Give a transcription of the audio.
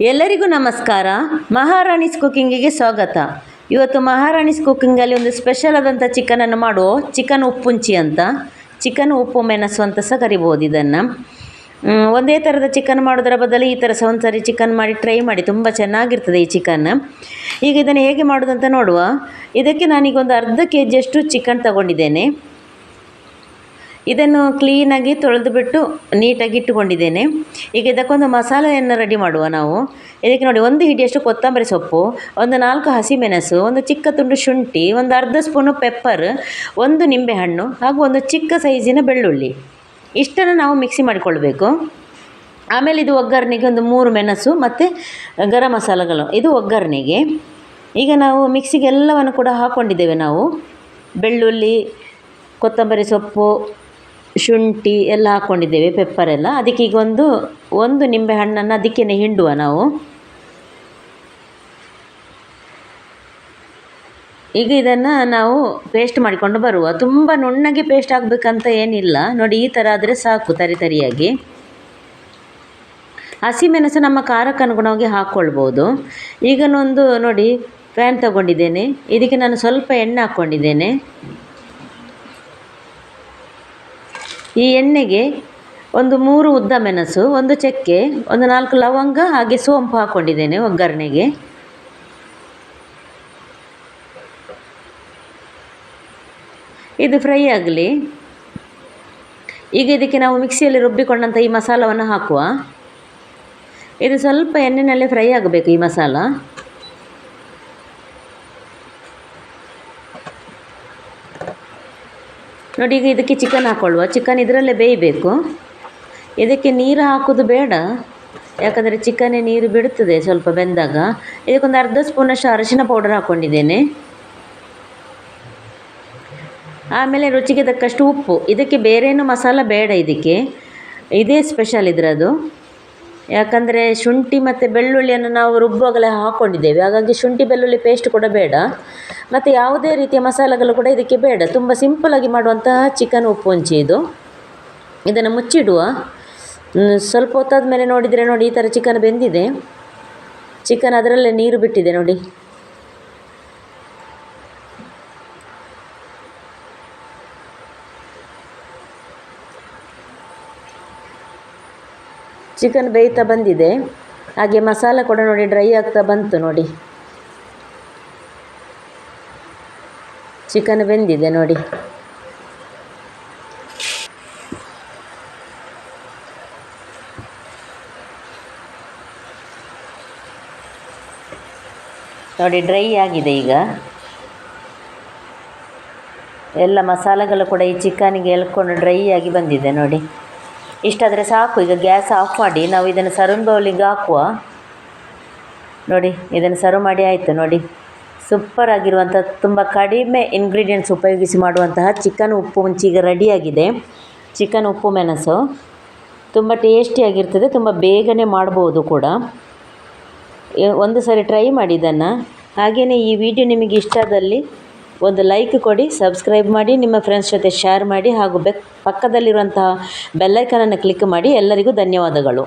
ಎಲ್ಲರಿಗೂ ನಮಸ್ಕಾರ. ಮಹಾರಾಣಿಸ್ ಕುಕ್ಕಿಂಗಿಗೆ ಸ್ವಾಗತ. ಇವತ್ತು ಮಹಾರಾಣಿಸ್ ಕುಕ್ಕಿಂಗಲ್ಲಿ ಒಂದು ಸ್ಪೆಷಲ್ ಆದಂಥ ಚಿಕನನ್ನು ಮಾಡುವ ಚಿಕನ್ ಉಪ್ಪುಂಚಿ ಅಂತ. ಚಿಕನ್ ಉಪ್ಪು ಮೆಣಸು ಅಂತ ಸಹ ಕರಿಬೋದು ಇದನ್ನು. ಒಂದೇ ಥರದ ಚಿಕನ್ ಮಾಡೋದರ ಬದಲು ಈ ಥರ ಸಹ ಒಂದು ಚಿಕನ್ ಮಾಡಿ ಟ್ರೈ ಮಾಡಿ. ತುಂಬ ಚೆನ್ನಾಗಿರ್ತದೆ ಈ ಚಿಕನ್. ಈಗ ಇದನ್ನು ಹೇಗೆ ಮಾಡೋದಂತ ನೋಡುವ. ಇದಕ್ಕೆ ನಾನೀಗ ಒಂದು ಅರ್ಧ ಕೆ ಜಿಯಷ್ಟು ಚಿಕನ್ ತಗೊಂಡಿದ್ದೇನೆ. ಇದನ್ನು ಕ್ಲೀನಾಗಿ ತೊಳೆದುಬಿಟ್ಟು ನೀಟಾಗಿ ಇಟ್ಟುಕೊಂಡಿದ್ದೇನೆ. ಈಗ ಇದಕ್ಕೊಂದು ಮಸಾಲೆಯನ್ನು ರೆಡಿ ಮಾಡುವ ನಾವು. ಇದಕ್ಕೆ ನೋಡಿ, ಒಂದು ಹಿಡಿಯಷ್ಟು ಕೊತ್ತಂಬರಿ ಸೊಪ್ಪು, ಒಂದು ನಾಲ್ಕು ಹಸಿಮೆಣಸು, ಒಂದು ಚಿಕ್ಕ ತುಂಡು ಶುಂಠಿ, ಒಂದು ಅರ್ಧ ಸ್ಪೂನು ಪೆಪ್ಪರ್ ಒಂದು ನಿಂಬೆಹಣ್ಣು ಹಾಗೂ ಒಂದು ಚಿಕ್ಕ ಸೈಜಿನ ಬೆಳ್ಳುಳ್ಳಿ. ಇಷ್ಟನ್ನು ನಾವು ಮಿಕ್ಸಿ ಮಾಡಿಕೊಳ್ಬೇಕು. ಆಮೇಲೆ ಇದು ಒಗ್ಗರಣೆಗೆ ಒಂದು ಮೂರು ಮೆಣಸು ಮತ್ತು ಗರಂ ಮಸಾಲೆಗಳು. ಇದು ಒಗ್ಗರಣೆಗೆ. ಈಗ ನಾವು ಮಿಕ್ಸಿಗೆ ಎಲ್ಲವನ್ನು ಕೂಡ ಹಾಕ್ಕೊಂಡಿದ್ದೇವೆ ನಾವು. ಬೆಳ್ಳುಳ್ಳಿ, ಕೊತ್ತಂಬರಿ ಸೊಪ್ಪು ಶುಂಠಿ ಎಲ್ಲ ಹಾಕ್ಕೊಂಡಿದ್ದೇವೆ ಪೆಪ್ಪರ್ ಎಲ್ಲ. ಅದಕ್ಕೆ ಈಗ ಒಂದು ಒಂದು ನಿಂಬೆ ಹಣ್ಣನ್ನು ಅದಕ್ಕೇ ಹಿಂಡುವ ನಾವು. ಈಗ ಇದನ್ನು ನಾವು ಪೇಸ್ಟ್ ಮಾಡಿಕೊಂಡು ಬರುವ. ತುಂಬ ನುಣ್ಣಗೆ ಪೇಸ್ಟ್ ಆಗಬೇಕಂತ ಏನಿಲ್ಲ. ನೋಡಿ, ಈ ಥರ ಆದರೆ ಸಾಕು ತರಿ ತರಿಯಾಗಿ. ಹಸಿಮೆಣಸು ನಮ್ಮ ಖಾರಕ್ಕೆ ಅನುಗುಣವಾಗಿ ಹಾಕ್ಕೊಳ್ಬೋದು ಈಗನೊಂದು ನೋಡಿ ಪ್ಯಾನ್ ತಗೊಂಡಿದ್ದೇನೆ. ಇದಕ್ಕೆ ನಾನು ಸ್ವಲ್ಪ ಎಣ್ಣೆ ಹಾಕ್ಕೊಂಡಿದ್ದೇನೆ ಈ ಎಣ್ಣೆಗೆ ಒಂದು ಮೂರು ಉದ್ದ ಮೆಣಸು, ಒಂದು ಚಕ್ಕೆ, ಒಂದು ನಾಲ್ಕು ಲವಂಗ, ಹಾಗೆ ಸೋಂಪು ಹಾಕ್ಕೊಂಡಿದ್ದೇನೆ ಒಗ್ಗರಣೆಗೆ. ಇದು ಫ್ರೈ ಆಗಲಿ. ಈಗ ಇದಕ್ಕೆ ನಾವು ಮಿಕ್ಸಿಯಲ್ಲಿ ರುಬ್ಬಿಕೊಂಡಂಥ ಈ ಮಸಾಲವನ್ನು ಹಾಕುವ. ಇದು ಸ್ವಲ್ಪ ಎಣ್ಣೆಯಲ್ಲೇ ಫ್ರೈ ಆಗಬೇಕು ಈ ಮಸಾಲ. ನೋಡಿ, ಈಗ ಇದಕ್ಕೆ ಚಿಕನ್ ಹಾಕ್ಕೊಳ್ಳುವ ಚಿಕನ್ ಇದರಲ್ಲೇ ಬೇಯಬೇಕು. ಇದಕ್ಕೆ ನೀರು ಹಾಕೋದು ಬೇಡ. ಯಾಕಂದರೆ ಚಿಕನೇ ನೀರು ಬಿಡುತ್ತದೆ ಸ್ವಲ್ಪ ಬೆಂದಾಗ. ಇದಕ್ಕೊಂದು ಅರ್ಧ ಸ್ಪೂನಷ್ಟು ಅರಿಶಿನ ಪೌಡರ್ ಹಾಕ್ಕೊಂಡಿದ್ದೇನೆ ಆಮೇಲೆ ರುಚಿಗೆ ತಕ್ಕಷ್ಟು ಉಪ್ಪು. ಇದಕ್ಕೆ ಬೇರೇನು ಮಸಾಲ ಬೇಡ ಇದಕ್ಕೆ. ಇದೇ ಸ್ಪೆಷಲ್ ಇದರದು ಯಾಕಂದರೆ ಶುಂಠಿ ಮತ್ತು ಬೆಳ್ಳುಳ್ಳಿಯನ್ನು ನಾವು ರುಬ್ಬುವಾಗಲೇ ಹಾಕ್ಕೊಂಡಿದ್ದೇವೆ ಹಾಗಾಗಿ ಶುಂಠಿ, ಬೆಳ್ಳುಳ್ಳಿ ಪೇಸ್ಟ್ ಕೂಡ ಬೇಡ. ಮತ್ತು ಯಾವುದೇ ರೀತಿಯ ಮಸಾಲೆಗಳು ಕೂಡ ಇದಕ್ಕೆ ಬೇಡ. ತುಂಬ ಸಿಂಪಲಾಗಿ ಮಾಡುವಂತಹ ಚಿಕನ್ ಉಪ್ಪು ಒಂಚಿ ಇದು. ಇದನ್ನು ಮುಚ್ಚಿಡುವ. ಸ್ವಲ್ಪ ಹೊತ್ತಾದ ಮೇಲೆ ನೋಡಿದರೆ ನೋಡಿ ಈ ಥರ ಚಿಕನ್ ಬೆಂದಿದೆ. ಚಿಕನ್ ಅದರಲ್ಲೇ ನೀರು ಬಿಟ್ಟಿದೆ ನೋಡಿ. ಚಿಕನ್ ಬೇಯ್ತಾ ಬಂದಿದೆ. ಹಾಗೆ ಮಸಾಲ ಕೂಡ ನೋಡಿ ಡ್ರೈ ಆಗ್ತಾ ಬಂತು ನೋಡಿ. ಚಿಕನ್ ಬೆಂದಿದೆ ನೋಡಿ. ನೋಡಿ ಡ್ರೈ ಆಗಿದೆ ಈಗ. ಎಲ್ಲ ಮಸಾಲೆಗಳು ಕೂಡ ಈ ಚಿಕನ್ಗೆ ಎಳ್ಕೊಂಡು ಡ್ರೈ ಆಗಿ ಬಂದಿದೆ ನೋಡಿ. ಇಷ್ಟಾದರೆ ಸಾಕು. ಈಗ ಗ್ಯಾಸ್ ಆಫ್ ಮಾಡಿ ನಾವು ಇದನ್ನು ಸರ್ವ್ ಬೌಲಿಗೆ ಹಾಕುವ. ನೋಡಿ, ಇದನ್ನು ಸರ್ವ್ ಮಾಡಿ ಆಯಿತು, ನೋಡಿ. ಸೂಪರ್ ಆಗಿರುವಂಥ ತುಂಬ ಕಡಿಮೆ ಇಂಗ್ರೀಡಿಯೆಂಟ್ಸ್ ಉಪಯೋಗಿಸಿ ಮಾಡುವಂತಹ ಚಿಕನ್ ಉಪ್ಪು ಮುಂಚೆ ಈಗ ರೆಡಿಯಾಗಿದೆ ಚಿಕನ್ ಉಪ್ಪು ಮೆಣಸು. ತುಂಬ ಟೇಸ್ಟಿಯಾಗಿರ್ತದೆ ತುಂಬ ಬೇಗನೆ ಮಾಡ್ಬೋದು ಕೂಡ. ಒಂದು ಸಾರಿ ಟ್ರೈ ಮಾಡಿ ಇದನ್ನು. ಹಾಗೆಯೇ ಈ ವಿಡಿಯೋ ನಿಮಗೆ ಇಷ್ಟ ಆದಲ್ಲಿ ಒಂದು ಲೈಕ್ ಕೊಡಿ ಸಬ್ಸ್ಕ್ರೈಬ್ ಮಾಡಿ, ನಿಮ್ಮ ಫ್ರೆಂಡ್ಸ್ ಜೊತೆ ಶೇರ್ ಮಾಡಿ ಹಾಗೂ ಬೆಕ್ ಪಕ್ಕದಲ್ಲಿರುವಂತಹ ಬೆಲ್ಲೈಕನನ್ನು ಕ್ಲಿಕ್ ಮಾಡಿ, ಎಲ್ಲರಿಗೂ ಧನ್ಯವಾದಗಳು.